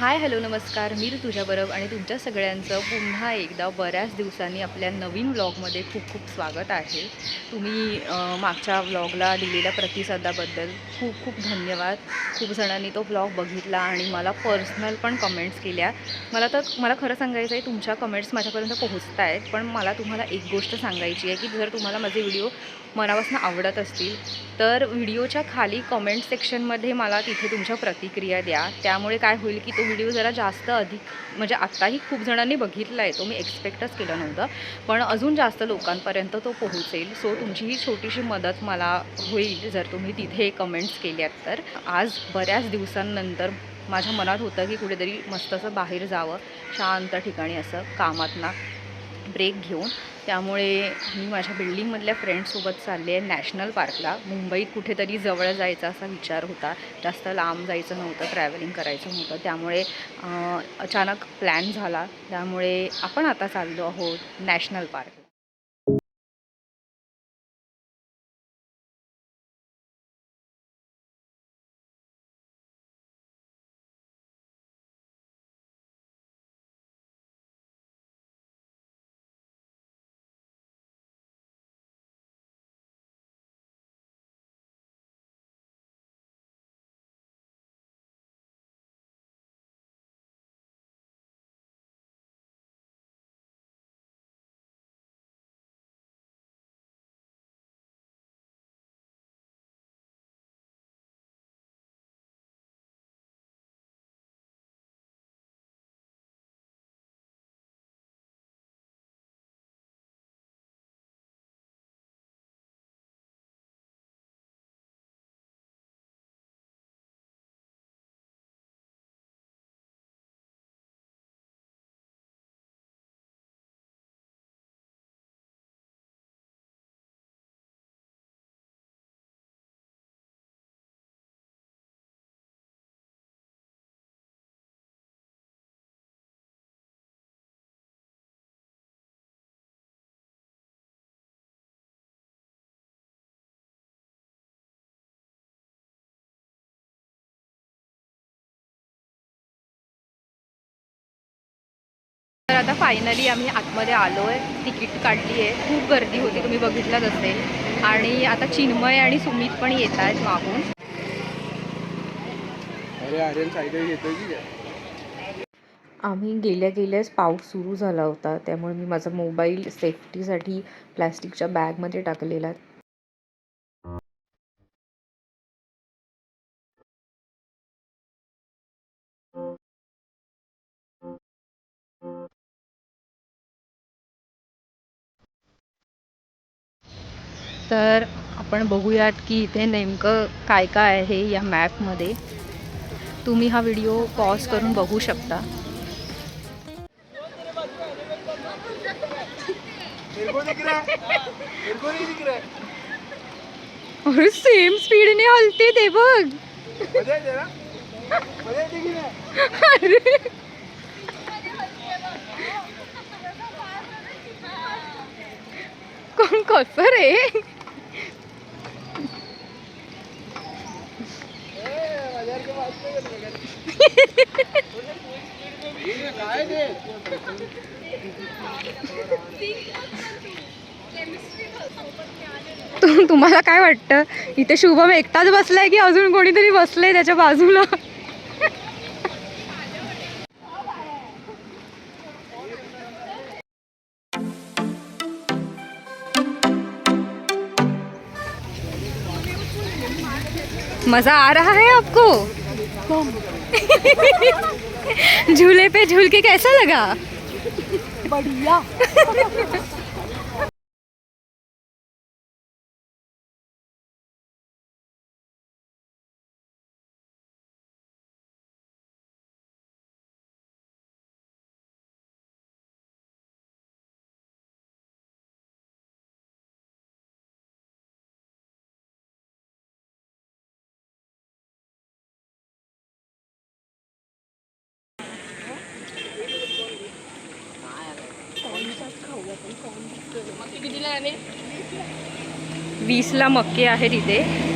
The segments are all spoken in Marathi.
हाय हॅलो नमस्कार. मी तुझ्या बरोबर आणि तुमच्या सगळ्यांचं पुन्हा एकदा बऱ्याच दिवसांनी आपल्या नवीन व्लॉगमध्ये खूप खूप स्वागत आहे. तुम्ही मागच्या व्लॉगला दिलेल्या प्रतिसादाबद्दल खूप खूप धन्यवाद. खूप जणांनी तो व्लॉग बघितला आणि मला पर्सनल पण कमेंट्स केल्या. मला तर मला खरं सांगायचं आहे तुमच्या कमेंट्स माझ्यापर्यंत पोहोचत आहेत पण मला तुम्हाला एक गोष्ट सांगायची आहे की जर तुम्हाला माझे व्हिडिओ मनापासून आवडत असतील तर व्हिडिओच्या खाली कमेंट सेक्शनमध्ये मला तिथे तुमच्या प्रतिक्रिया द्या. त्यामुळे काय होईल की तो व्हिडिओ जरा जास्त अधिक म्हणजे आत्ताही खूप जणांनी बघितला आहे तो मी एक्सपेक्टच केलं नव्हतं. पण अजून जास्त लोकांपर्यंत तो पोहोचेल. सो तुमचीही छोटीशी मदत मला होईल जर तुम्ही तिथे कमेंट्स केल्यात तर. आज बऱ्याच दिवसांनंतर माझ्या मनात होतं की कुठेतरी मस्त असं बाहेर जावं शांत ठिकाणी असं कामातना ब्रेक घेऊन. त्यामुळे मी माझ्या बिल्डिंगमधल्या फ्रेंड्ससोबत चालले आहे नॅशनल पार्कला. मुंबईत कुठेतरी जवळ जायचा असा विचार होता. जास्त लांब जायचं नव्हतं ट्रॅव्हलिंग करायचं नव्हतं. त्यामुळे अचानक प्लॅन झाला. त्यामुळे आपण आता चाललो आहोत नॅशनल पार्क. आता फायनली आम्ही आतमध्ये आलो आहे तिकीट काढली आहे खूप गर्दी होती तुम्ही बघितलंच असेल. आणि आता चिन्मय आणि सुमित पण येत आहेत मागून? आम्ही गेल्या गेल्याच पाऊस सुरू झाला होता. त्यामुळे मी माझा मोबाईल सेफ्टीसाठी प्लॅस्टिकच्या बॅगमध्ये टाकलेला. तर आपण बघूयात की इथे नेमकं काय काय आहे या मॅपमध्ये. तुम्ही हा व्हिडिओ पॉज करून बघू शकता. सेम स्पीडने हलते ते बघ. कोण कसं रे ए, माझ्यासारखं वाचलं का तुला काय? हे काय ते तु- तुम्हाला काय वाटतं? इथे शुभम एकटाच बसलाय की अजून कोणीतरी बसलंय त्याच्या बाजूला? मजा आ रहा है आपको? झूले पे झूल के कैसा लगा बढ़िया वीसला मक्के आहेत इथे.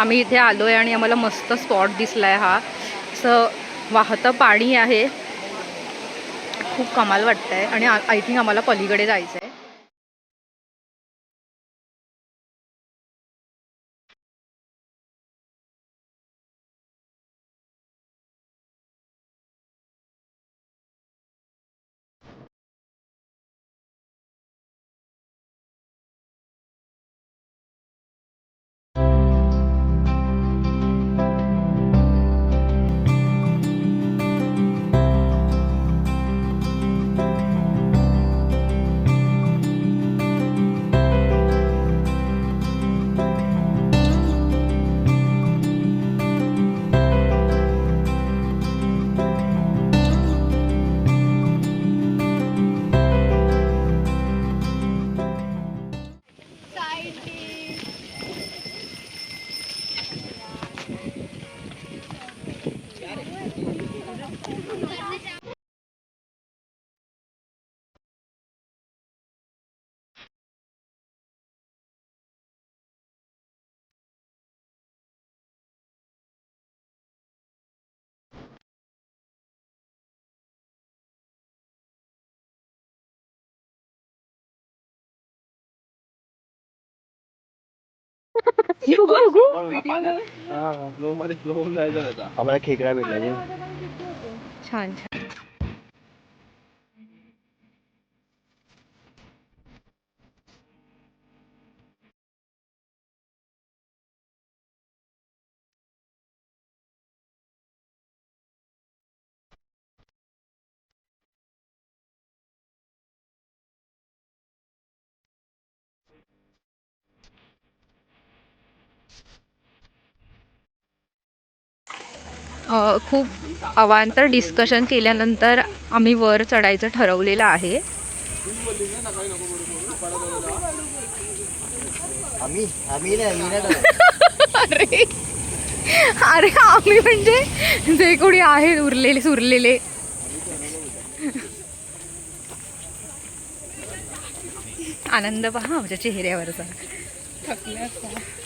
आम्ही इथे आलो आहे आणि आम्हाला मस्त स्पॉट दिसला आहे हा. असं वाहतं पाणी आहे. खूप कमाल वाटतं आहे आणि आय थिंक आम्हाला पलीकडे जायचं आहे आम्हाला खेकडा भेटला जे छान छान खूप अवांतर डिस्कशन केल्यानंतर आम्ही वर चढायचं ठरवलेलं आहे. अरे अरे आम्ही म्हणजे जे कोणी आहे उरलेले सुरलेले. आनंद पहा आमच्या चेहऱ्यावरचा. Oh